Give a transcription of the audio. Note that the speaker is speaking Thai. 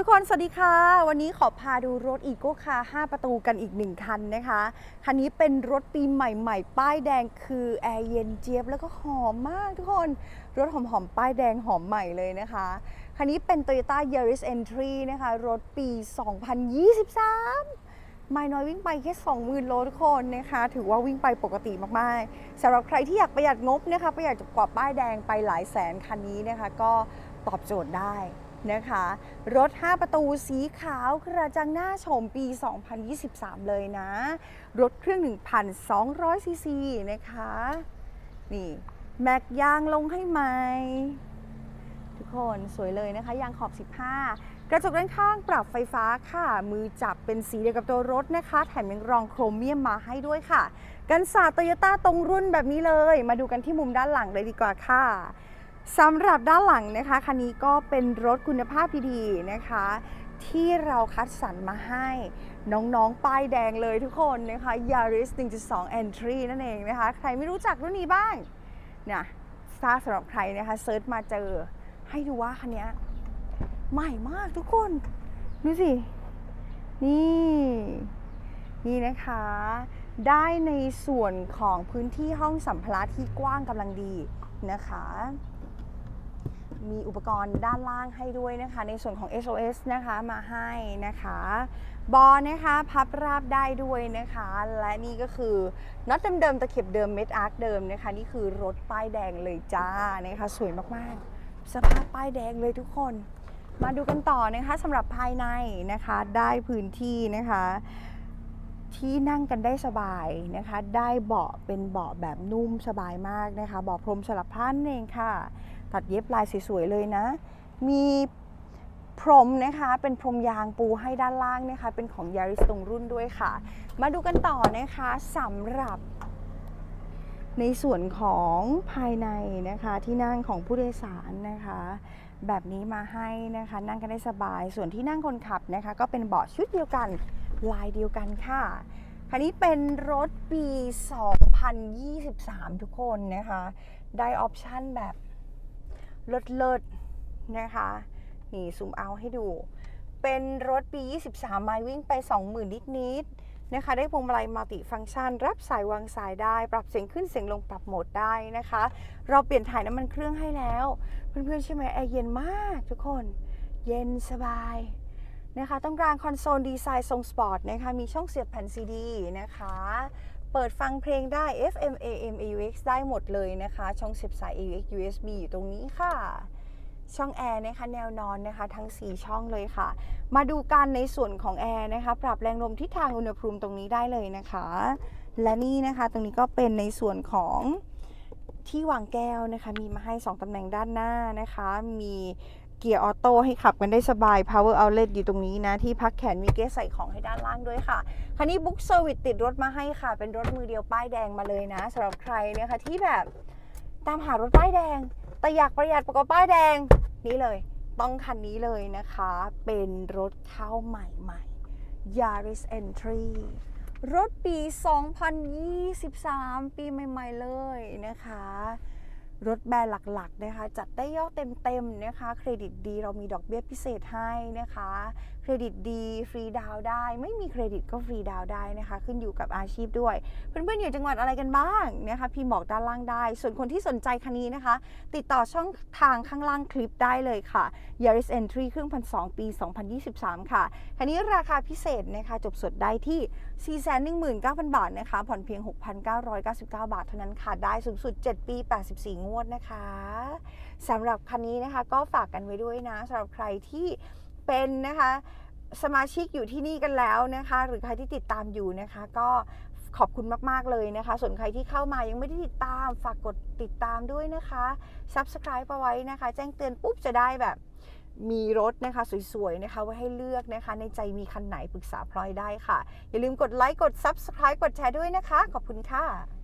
ทุกคน สวัสดีค่ะ วันนี้ขอพาดูรถอีโก้คาร์5ประตูกันอีกหนึ่งคันนะคะ คันนี้เป็นรถปีใหม่ ๆ ป้ายแดงคือแอร์เย็นเจี๊ยบแล้วก็หอมมากทุกคน รถหอม ๆ ป้ายแดงหอมใหม่เลยนะคะ คันนี้เป็น Toyota Yaris Entry นะคะ รถปี 2023ไม่น้อยวิ่งไปแค่20,000 โลทุกคนนะคะ ถือว่าวิ่งไปปกติมากๆสำหรับใครที่อยากประหยัดงบนะคะประหยัดกว่าป้ายแดงไปหลายแสนคันนี้นะคะ ก็ตอบโจทย์ได้ นะคะ รถ 5 ประตูสีขาวกระจังหน้าโฉมปี 2023 เลยนะ รถเครื่อง 1,200 ซีซีนะคะ นี่ แม็กยางลงให้ไหม ทุกคนสวยเลยนะคะ ยางขอบ 15 กระจกด้านข้างปรับไฟฟ้าค่ะ มือจับเป็นสีเดียวกับตัวรถนะคะ แถมยังรองโครเมียมมาให้ด้วยค่ะ กันศาสโตโยต้าตรงรุ่นแบบนี้เลย มาดูกันที่มุมด้านหลังเลยดีกว่าค่ะ สำหรับด้านหลังนะคะคันนี้ก็เป็นรถคุณภาพดีๆนะคะ ที่เราคัดสรรมาให้น้องๆ ป้ายแดงเลยทุกคนนะคะ Yaris 1.2 Entry นั่นเองนะคะ ใครไม่รู้จักรุ่นนี้บ้างเนี่ยถ้าสำหรับใครนะคะเซิร์ชมาเจอ ให้ดูว่าคันนี้ใหม่มากทุกคน ดูสิ นี่ นี่นะคะ ได้ในส่วนของพื้นที่ห้องสัมภาระที่กว้างกำลังดีนะคะ มีอุปกรณ์ด้านล่างให้ด้วยนะคะ ในส่วนของ SOS นะคะมาให้นะคะ บอลนะคะพับราบได้ด้วยนะคะ และนี่ก็คือน็อตเดิมๆตะเข็บเดิมเม็ดอาร์คเดิมนะคะ นี่คือรถป้ายแดงเลยจ้านะคะ สวยมากๆ สภาพป้ายแดงเลยทุกคนมาดูกันต่อนะคะสำหรับภายในนะคะได้พื้นที่นะคะ ที่นั่งกันได้สบายนะคะ ได้เบาะเป็นเบาะแบบนุ่มสบายมากนะคะเบาะพรมสลับผ้านั่นเองค่ะ ตัดเย็บลายสวยๆเลยนะ มีพรมนะคะเป็นพรมยางปูให้ด้านล่างนะคะ เป็นของยาริสตรงรุ่นด้วยค่ะ มาดูกันต่อนะคะสำหรับ ในส่วนของภายในนะคะที่นั่งของผู้โดยสารนะคะ แบบนี้มาให้นะคะ นั่งกันได้สบาย ส่วนที่นั่งคนขับนะคะ ก็เป็นเบาะชุดเดียวกันลายเดียวกันค่ะคันนี้เป็นรถปี 2023 ทุกคนนะคะ ได้ออปชั่นแบบ เลิศนะคะ นี่ซูมเอาให้ดู เป็นรถปี 23 ไมล์วิ่งไป 20,000 นิดๆนะคะ ได้พวงมาลัยมัลติฟังก์ชัน รับสายวางสายได้ ปรับเสียงขึ้นเสียงลงปรับโหมดได้นะคะ เราเปลี่ยนถ่ายน้ำมันเครื่องให้แล้ว เพื่อนๆใช่ไหมแอร์เย็นมากทุกคน เย็นสบายนะคะตรงกลางคอนโซลดีไซน์ทรงสปอร์ตนะคะ มีช่องเสียบแผ่นซีดีนะคะ เปิดฟังเพลงได้ FM AM AUX ได้หมดเลยนะคะ ช่องเสียบสาย AUX USB อยู่ตรงนี้ค่ะ ช่องแอร์นะคะแนวนอนนะคะ ทั้ง 4 ช่องเลยค่ะ มาดูกันในส่วนของแอร์นะคะ ปรับแรงลมทิศทางอุณหภูมิตรงนี้ได้เลยนะคะ และนี่นะคะตรงนี้ก็เป็นในส่วนของที่วางแก้วนะคะ มีมาให้ 2ตำแหน่งด้านหน้านะคะ มี เกียร์ออโต้ให้ขับกันได้สบาย power outlet อยู่ตรงนี้นะ ที่พักแขนมีเกสใส่ของให้ด้านล่างด้วยค่ะ คันนี้บุ๊กเซอร์วิสติดรถมาให้ค่ะ เป็นรถมือเดียวป้ายแดงมาเลยนะสำหรับใครนะคะที่แบบตามหารถป้ายแดง แต่อยากประหยัดประกอบป้ายแดงนี่เลย ต้องคันนี้เลยนะคะ เป็นรถเข้าใหม่ๆ Yaris Entry รถปี 2023 ปีใหม่ ๆ เลยนะคะ รถแบรนด์หลักๆนะคะจัดได้ยอดเต็มๆนะคะ เครดิตดีเรามีดอกเบี้ยพิเศษให้นะคะ เครดิตดีฟรีดาวได้ ไม่มีเครดิตก็ฟรีดาวได้นะคะ ขึ้นอยู่กับอาชีพด้วย เพื่อนๆอยู่จังหวัดอะไรกันบ้างนะคะพี่บอกด้านล่างได้ ส่วนคนที่สนใจคันนี้นะคะ ติดต่อช่องทางข้างล่างคลิปได้เลยค่ะ Yaris Entry เครื่องพันสปี 2023 ค่ะคันนี้ราคาพิเศษนะคะจบสดได้ที่ 419,000 บาทนะคะผ่อนเพียง 6,999 บาทเท่านั้นค่ะได้สูงสุด 7 ปี 84งวดนะคะสำหรับคันนี้นะคะก็ฝากกันไว้ด้วยนะสำหรับใครที่เป็นนะคะสมาชิกอยู่ที่นี่กันแล้วนะคะ หรือใครที่ติดตามอยู่นะคะ ก็ขอบคุณมาก ๆ เลยนะคะ ส่วนใครที่เข้ามายังไม่ได้ติดตาม ฝากกดติดตามด้วยนะคะ Subscribe เอาไว้นะคะ แจ้งเตือนปุ๊บจะได้แบบมีรถนะคะ สวย ๆ นะคะ ไว้ให้เลือกนะคะ ในใจมีคันไหนปรึกษาพลอยได้ค่ะ อย่าลืมกดไลค์กด Subscribe กดแชร์ด้วยนะคะ ขอบคุณค่ะ